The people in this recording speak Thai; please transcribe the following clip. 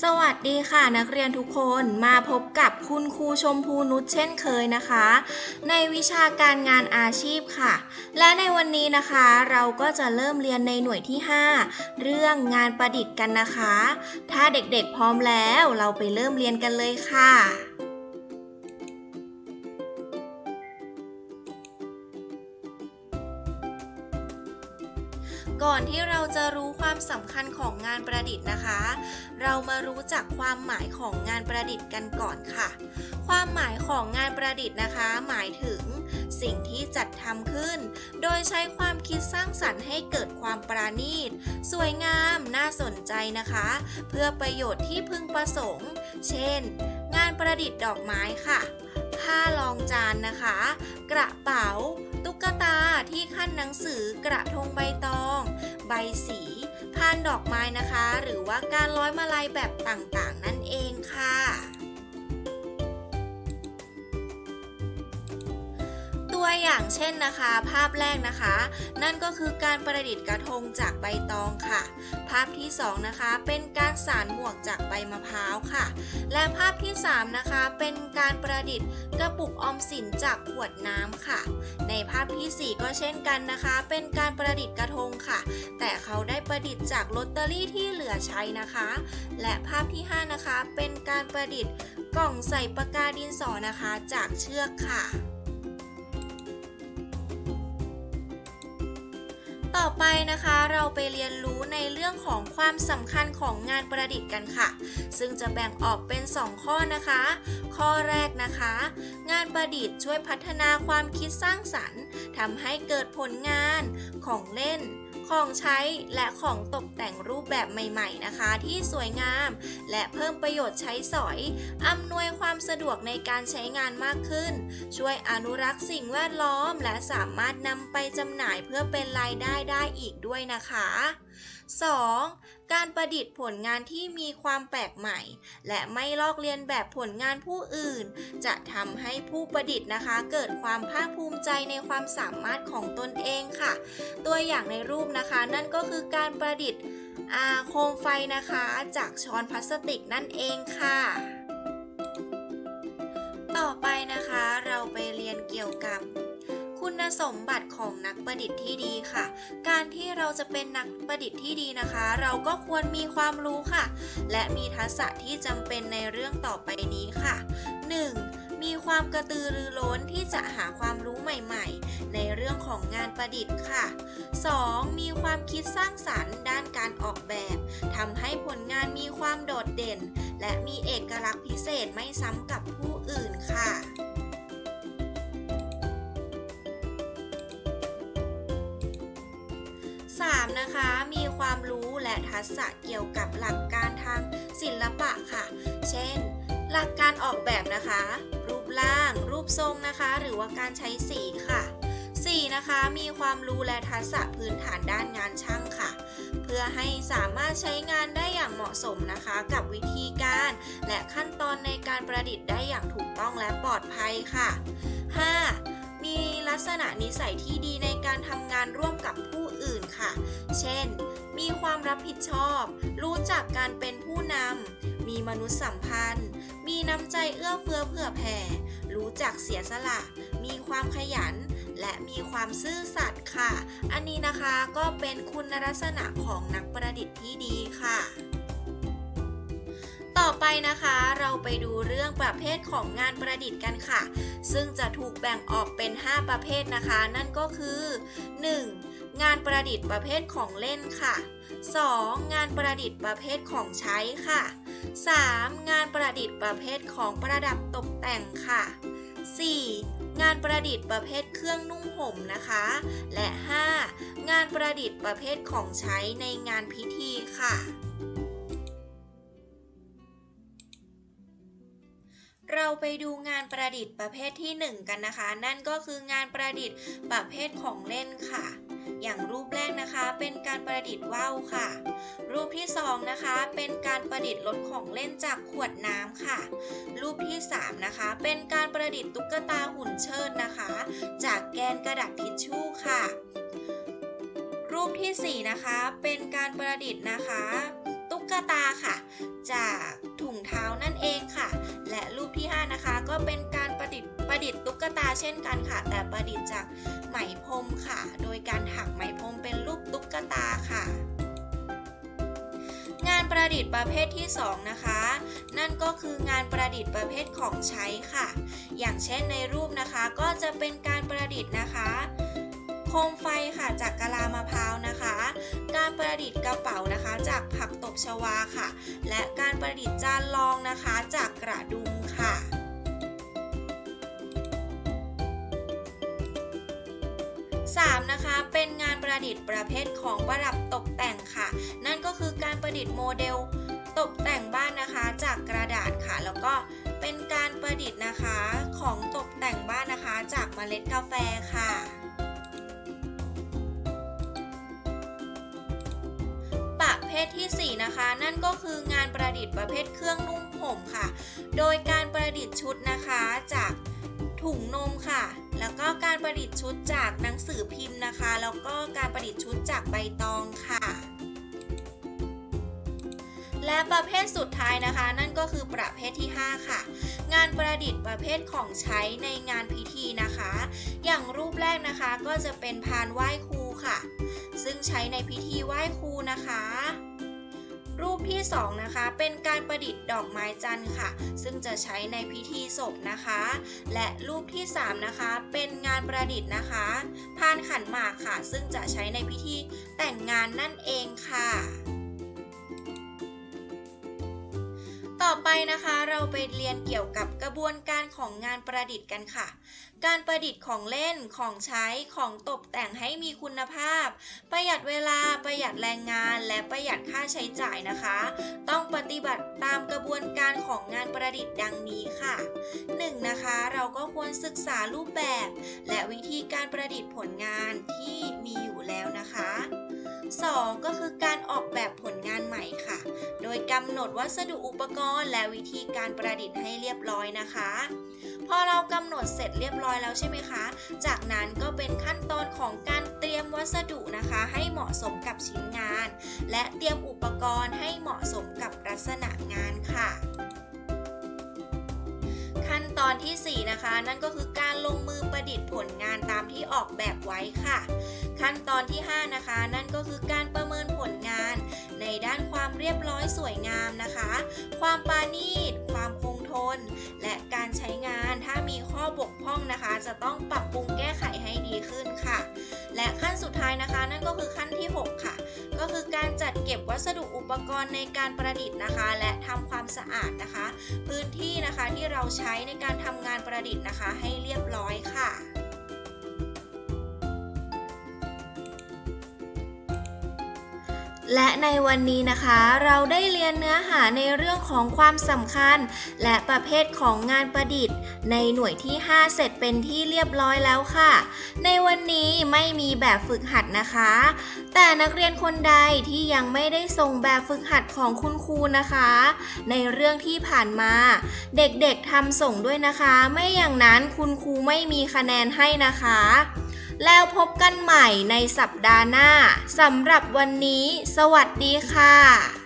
สวัสดีค่ะนักเรียนทุกคนมาพบกับคุณครูชมพูนุชเช่นเคยนะคะ ในวิชาการงานอาชีพค่ะ และในวันนี้นะคะเราก็จะเริ่มเรียนในหน่วยที่ 5 เรื่องงานประดิษฐ์กันนะคะ ถ้าเด็กๆพร้อมแล้วเราไปเริ่มเรียนกันเลยค่ะ ก่อนที่เราจะรู้ความสำคัญของงานประดิษฐ์นะคะ เรามารู้จักความหมายของงานประดิษฐ์กันก่อนค่ะ ความหมายของงานประดิษฐ์นะคะ หมายถึง สิ่งที่จัดทำขึ้น โดยใช้ความคิดสร้างสรรค์ให้เกิดความปราณีต สวยงาม น่าสนใจนะคะ เพื่อประโยชน์ที่พึงประสงค์ เช่น งานประดิษฐ์ดอกไม้ค่ะ ผ้ารองจานนะคะ กระเป๋า ตุ๊กตาที่ขั้นหนังสือกระทงใบตอง ใบสีพานดอกไม้นะคะ หรือว่าการร้อยมาลัยแบบต่างๆ นั่นเองค่ะ ตัวอย่างเช่นนะคะ ภาพแรกนะคะ นั่นก็คือการประดิษฐ์กระทงจากใบตองค่ะ ภาพที่สองนะคะ เป็นการสานหมวกจากใบมะพร้าวค่ะ และภาพที่สามนะคะ เป็นการประดิษฐ์กระปุกออมสินจากขวดน้ำค่ะ ในภาพที่ 4 ก็เช่นกันนะคะ เป็นการประดิษฐ์กระทงค่ะ แต่เขาได้ประดิษฐ์จากลอตเตอรี่ที่เหลือใช้นะคะ และภาพที่ 5 นะคะ เป็นการประดิษฐ์กล่องใส่ปากกาดินสอนะคะจากเชือกค่ะ ต่อไปนะคะเราไปเรียนรู้ในเรื่องของความสำคัญของงานประดิษฐ์กันค่ะ ซึ่งจะแบ่งออกเป็น 2 ข้อนะคะ ข้อแรกนะคะ งานประดิษฐ์ช่วยพัฒนาความคิดสร้างสรรค์ทำให้เกิดผลงานของเล่นของใช้และของตกแต่งรูปแบบใหม่ ๆ นะคะ ที่สวยงาม และเพิ่มประโยชน์ใช้สอย อำนวยความสะดวกในการใช้งานมากขึ้น ช่วยอนุรักษ์สิ่งแวดล้อม และสามารถนำไปจำหน่ายเพื่อเป็นรายได้ได้อีกด้วยนะคะ 2. การประดิษฐ์ผลงานที่มีความแปลกใหม่ และไม่ลอกเลียนแบบผลงานผู้อื่น จะทำให้ผู้ประดิษฐ์นะคะ เกิดความภาคภูมิใจในความสามารถของตนเองค่ะ ตัวอย่างในรูปนะคะ นั่นก็คือการประดิษฐ์อาโคมไฟนะคะ จากช้อนพลาสติกนั่นเองค่ะต่อไปนะคะเราไปเรียนเกี่ยวกับ คุณสมบัติของนักประดิษฐ์ที่ดีค่ะ การที่เราจะเป็นนักประดิษฐ์ที่ดีนะคะ เราก็ควรมีความรู้ค่ะ และมีทักษะที่จำเป็นในเรื่องต่อไปนี้ค่ะ 1. มีความกระตือรือร้นที่จะหาความรู้ใหม่ๆ ในเรื่องของงานประดิษฐ์ค่ะ 2. มีความคิดสร้างสรรค์ด้านการออกแบบทำให้ผลงานมีความโดดเด่น และมีเอกลักษณ์พิเศษไม่ซ้ำกับผู้อื่นค่ะ นะคะ มีความรู้และทักษะเกี่ยวกับหลักการทางศิลปะค่ะ เช่น หลักการออกแบบนะคะ รูปร่าง รูปทรงนะคะ หรือว่าการใช้สีค่ะ 4. นะคะ มีความรู้และทักษะพื้นฐานด้านงานช่างค่ะ เพื่อให้สามารถใช้งานได้อย่างเหมาะสมนะคะ กับวิธีการ และขั้นตอนในการประดิษฐ์ได้อย่างถูกต้องและปลอดภัยค่ะ 5. มีลักษณะนิสัยที่ดีในการทำงานร่วมกับผู้อื่นค่ะ เช่น มีความรับผิดชอบ รู้จักการเป็นผู้นำ มีมนุษยสัมพันธ์ มีน้ำใจเอื้อเฟื้อเผื่อแผ่ รู้จักเสียสละ มีความขยัน และมีความซื่อสัตย์ค่ะ อันนี้นะคะก็เป็นคุณลักษณะของนักประดิษฐ์ที่ดีค่ะ ต่อไปนะคะเราไปดูเรื่องประเภทของงานประดิษฐ์กันค่ะ ซึ่งจะถูกแบ่งออกเป็น 5 ประเภทนะคะ นั่นก็คือ 1. งานประดิษฐ์ประเภทของเล่นค่ะ 2. งานประดิษฐ์ประเภทของใช้ค่ะ 3. งานประดิษฐ์ประเภทของประดับตกแต่งค่ะ 4. งานประดิษฐ์ประเภทเครื่องนุ่งห่มนะคะ และ 5. งานประดิษฐ์ประเภทของใช้ในงานพิธีค่ะ เราไปดูงานประดิษฐ์ประเภทที่ 1 กันนะคะ นั่นก็คืองานประดิษฐ์ประเภทของเล่นค่ะ อย่างรูปแรกนะคะเป็นการประดิษฐ์ว่าวค่ะ รูปที่ 2 นะคะเป็นการประดิษฐ์รถของเล่นจากขวดน้ำค่ะ รูปที่ 3 นะคะ เป็นการประดิษฐ์ตุ๊กตาหุ่นเชิดนะคะ จากแกนกระดาษทิชชู่ค่ะ รูปที่ 4 นะคะเป็นการประดิษฐ์นะคะ กตุ๊กตาค่ะ จากถุงเท้านั่นเองค่ะ และรูปที่ 5 นะคะ ก็เป็นการประดิษฐ์ประดิษฐ์ตุ๊กตาเช่นกันค่ะ แต่ประดิษฐ์จากไหมพรมค่ะ โดยการถักไหมพรมเป็นรูปตุ๊กตาค่ะงานประดิษฐ์ประเภทที่ 2 นะคะ นั่นก็คืองานประดิษฐ์ประเภทของใช้ค่ะ อย่างเช่นในรูปนะคะก็จะเป็นการประดิษฐ์นะคะ โคมไฟค่ะจากกะลามะพร้าวนะคะ การประดิษฐ์กระเป๋านะคะจากผักต บชวาค่ะ และการประดิษฐ์จานรองนะคะจากกระดุมค่ะ 3. นะคะเป็นงานประดิษฐ์ประเภทของประดับตกแต่งค่ะ นั่นก็คือการประดิษฐ์โมเดลตกแต่งบ้านนะคะจากกระดาษค่ะ แล้วก็เป็นการประดิษฐ์นะคะของตกแต่งบ้านนะคะจากเมล็ดกาแฟค่ะ ภทที่ 4 นะคะ นั่นก็คืองานประดิษฐ์ประเภทเครื่องนุ่งห่มค่ะ โดยการประดิษฐ์ชุดนะคะจากถุงนมค่ะ แล้วก็การประดิษฐ์ชุดจากหนังสือพิมพ์นะคะ แล้วก็การประดิษฐ์ชุดจากใบตองค่ะ และประเภทสุดท้ายนะคะ นั่นก็คือประเภทที่ 5 ค่ะ งานประดิษฐ์ประเภทของใช้ในงานพิธีนะคะ อย่างรูปแรกนะคะก็จะเป็นพานไหว้ครูค่ะ ซึ่งใช้ในพิธีไหว้ครูนะคะ รูปที่ 2 นะคะ เป็นการประดิษฐ์ดอกไม้จันทร์ค่ะ ซึ่งจะใช้ในพิธีศพนะคะ และรูปที่ 3 นะคะ เป็นงานประดิษฐ์นะคะพานขันหมากค่ะ ซึ่งจะใช้ในพิธีแต่งงานนั่นเองค่ะ ต่อไปนะคะเราไปเรียนเกี่ยวกับกระบวนการของงานประดิษฐ์กันค่ะ การประดิษฐ์ของเล่นของใช้ของตกแต่งให้มีคุณภาพ ประหยัดเวลาประหยัดแรงงาน และประหยัดค่าใช้จ่ายนะคะ ต้องปฏิบัติตามกระบวนการของงานประดิษฐ์ดังนี้ค่ะ 1. นะคะเราก็ควรศึกษารูปแบบ และวิธีการประดิษฐ์ผลงานที่มีอยู่แล้วนะคะ 2. ก็คือการออกแบบผล กำหนดวัสดุอุปกรณ์ และวิธีการประดิษฐ์ให้เรียบร้อยนะคะ พอเรากำหนดเสร็จเรียบร้อยแล้วใช่ไหมคะ จากนั้นก็เป็นขั้นตอนของการเตรียมวัสดุนะคะ ให้เหมาะสมกับชิ้นงาน และเตรียมอุปกรณ์ให้เหมาะสมกับลักษณะงานค่ะขั้นตอนทีสี่4 นะคะ นั่นก็คือการลงมือประดิษฐ์ผลงานตามที่ออกแบบไว้ค่ะ ขั้นตอนที่ 5 นะคะ นั่นก็คือการประ เรียบร้อยสวยงามนะคะ ความปราณีต ความคงทน และการใช้งานถ้ามีข้อบกพร่องนะคะ จะต้องปรับปรุงแก้ไขให้ดีขึ้นค่ะ และขั้นสุดท้ายนะคะ นั่นก็คือขั้นที่ 6 ค่ะ ก็คือการจัดเก็บวัสดุอุปกรณ์ในการประดิษฐ์นะคะ และทำความสะอาดนะคะ พื้นที่นะคะที่เราใช้ในการทำงานประดิษฐ์นะคะ ให้เรียบร้อยค่ะ และในวันนี้นะคะเราได้เรียนเนื้อหาในเรื่องของความสำคัญ และประเภทของงานประดิษฐ์ ในหน่วยที่ 5 เสร็จเป็นที่เรียบร้อยแล้วค่ะ ในวันนี้ไม่มีแบบฝึกหัดนะคะ แต่นักเรียนคนใดที่ยังไม่ได้ส่งแบบฝึกหัดของคุณครูนะคะ ในเรื่องที่ผ่านมา เด็กๆทำส่งด้วยนะคะ ไม่อย่างนั้นคุณครูไม่มีคะแนนให้นะคะ แล้วพบกันใหม่ในสัปดาห์หน้าสำหรับวันนี้ สวัสดีค่ะ